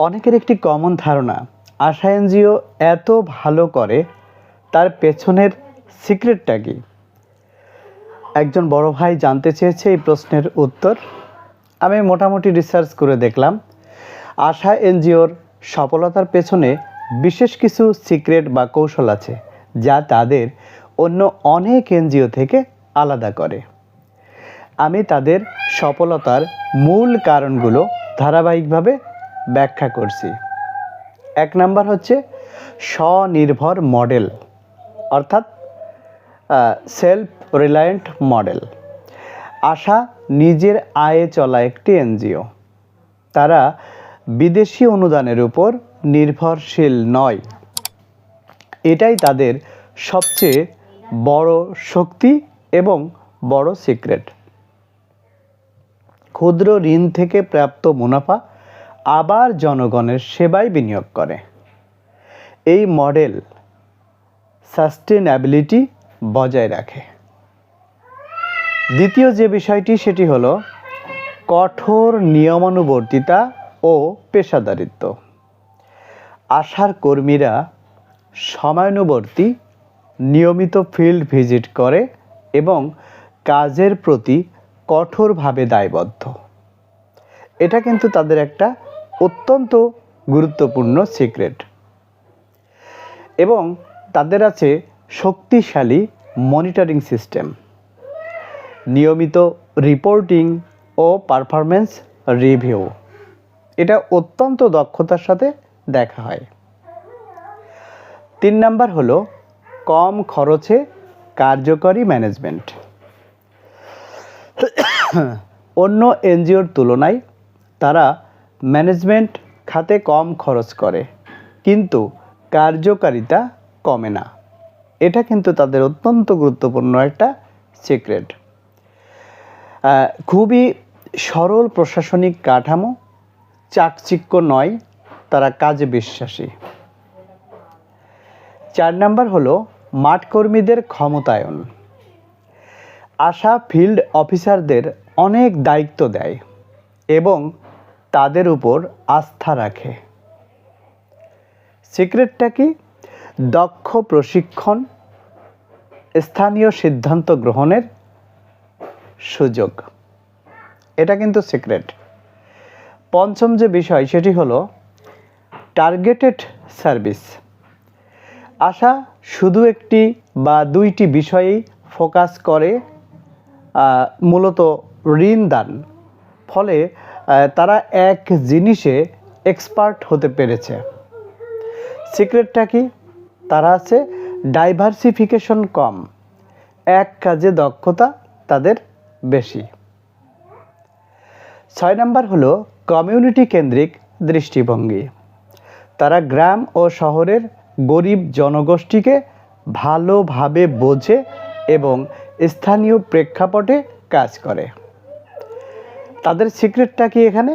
অনেকের একটি কমন ধারণা আশা এনজিও এত ভালো করে তার পেছনের সিক্রেটটা কি? একজন বড় ভাই জানতে চেয়েছে এই প্রশ্নের উত্তর। আমি মোটামুটি রিসার্চ করে দেখলাম আশা এনজিওর সফলতার পেছনে বিশেষ কিছু সিক্রেট বা কৌশল আছে, যা তাদের অন্য অনেক এনজিও থেকে আলাদা করে। আমি তাদের সফলতার মূল কারণগুলো ধারাবাহিকভাবে ব্যাখ্যা করছি। এক নাম্বার হচ্ছে স্বনির্ভর মডেল, অর্থাৎ সেলফ রিলায়েন্ট মডেল। আশা নিজের আয়ে চলা একটি এনজিও। তারা বিদেশি অনুদানের উপর নির্ভরশীল নয়। এটাই তাদের সবচেয়ে বড় শক্তি এবং বড় সিক্রেট। ক্ষুদ্র ঋণ থেকে প্রাপ্ত মুনাফা আবার জনগণের সেবায় বিনিয়োগ করে। এই মডেল সাস্টেনাবিলিটি বজায় রাখে। দ্বিতীয় যে বিষয়টি, সেটি হলো কঠোর নিয়মানুবর্তিতা ও পেশাদারিত্ব। আশার কর্মীরা সময়ানুবর্তী নিয়মিত ফিল্ড ভিজিট করে এবং কাজের প্রতি কঠোরভাবে দায়বদ্ধ। এটা কিন্তু তাদের একটা অত্যন্ত গুরুত্বপূর্ণ সিক্রেট এবং তাদের আছে শক্তিশালী মনিটরিং সিস্টেম নিয়মিত রিপোর্টিং ও পারফরমেন্স রিভিউ এটা অত্যন্ত দক্ষতার সাথে দেখা হয়। তিন নাম্বার হলো কম খরচে কার্যকরী ম্যানেজমেন্ট অন্য এনজিওর তুলনায় তারা ম্যানেজমেন্ট খাতে কম খরচ করে, কিন্তু কার্যকারিতা কমে না। এটা কিন্তু তাদের অত্যন্ত গুরুত্বপূর্ণ একটা সিক্রেট খুবই সরল প্রশাসনিক কাঠামো, চাকচিক্য নয়, তারা কাজে বিশ্বাসী। চার নাম্বার হলো মাঠ কর্মীদের ক্ষমতায়ন। আশা ফিল্ড অফিসারদের অনেক দায়িত্ব দেয় এবং তাদের উপর আস্থা রাখে। সিক্রেটটা কি? দক্ষ প্রশিক্ষণ, স্থানীয় সিদ্ধান্ত গ্রহণের সুযোগ। এটা কিন্তু সিক্রেট। পঞ্চম যে বিষয়, সেটি হলো টার্গেটেড সার্ভিস। আশা শুধু একটি বা দুইটি বিষয়েই ফোকাস করে মূলত ঋণ দান। ফলে তারা এক জিনিসে এক্সপার্ট হতে পেরেছে। সিক্রেটটা কি? তারা আছে ডাইভার্সিফিকেশন কম। এক কাজে দক্ষতা তাদের বেশি। ছয় নম্বর হলো কমিউনিটি কেন্দ্রিক দৃষ্টিভঙ্গি। তারা গ্রাম ও শহরের গরিব জনগোষ্ঠীকে ভালোভাবে বোঝে এবং স্থানীয় প্রেক্ষাপটে কাজ করে। তাদের সিক্রেটটা কি এখানে?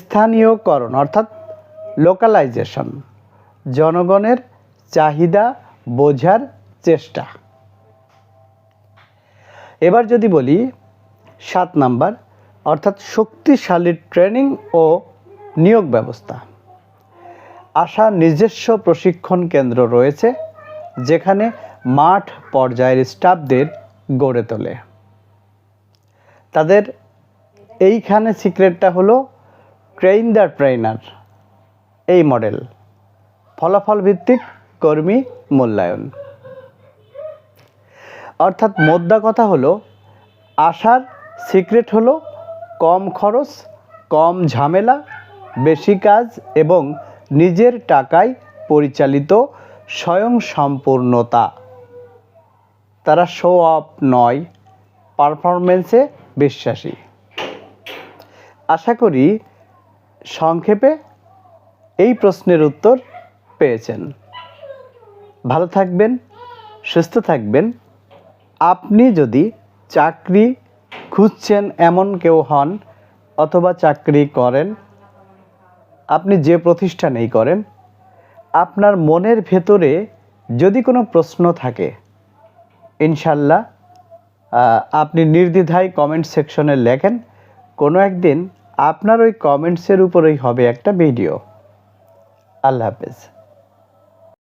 স্থানীয়করণ, অর্থাৎ লোকালাইজেশন জনগণের চাহিদা বোঝার চেষ্টা। এবার যদি বলি, সাত নাম্বার, অর্থাৎ শক্তিশালী ট্রেনিং ও নিয়োগ ব্যবস্থা। আশা নিজস্ব প্রশিক্ষণ কেন্দ্র রয়েছে, যেখানে মাঠ পর্যায়ের স্টাফদের গড়ে তোলে। তাদের এইখানে সিক্রেটটা হলো ট্রেইন দ্য ট্রেনার এই মডেল ফলাফল ভিত্তিক কর্মী মূল্যায়ন। অর্থাৎ মোদ্দা কথা হলো, আশার সিক্রেট হলো কম খরচ, কম ঝামেলা, বেশি কাজ এবং নিজের টাকায় পরিচালিত স্বয়ংসম্পূর্ণতা। তারা শো অফ নয় পারফরমেন্সে বিশ্বাসী। আশা করি সংক্ষেপে এই প্রশ্নের উত্তর পেয়েছেন। ভালো থাকবেন, সুস্থ থাকবেন। আপনি যদি চাকরি খুঁজছেন এমন কেউ হন অথবা চাকরি করেন, আপনি যে প্রতিষ্ঠানেই করেন, আপনার মনের ভেতরে যদি কোনো প্রশ্ন থাকে, ইনশাল্লাহ আপনি নির্দ্বিধায় কমেন্ট সেকশনে লেখেন। কোনো একদিন আপনার ওই কমেন্টসের উপরেই হবে একটা ভিডিও আল্লাহ হাফেজ।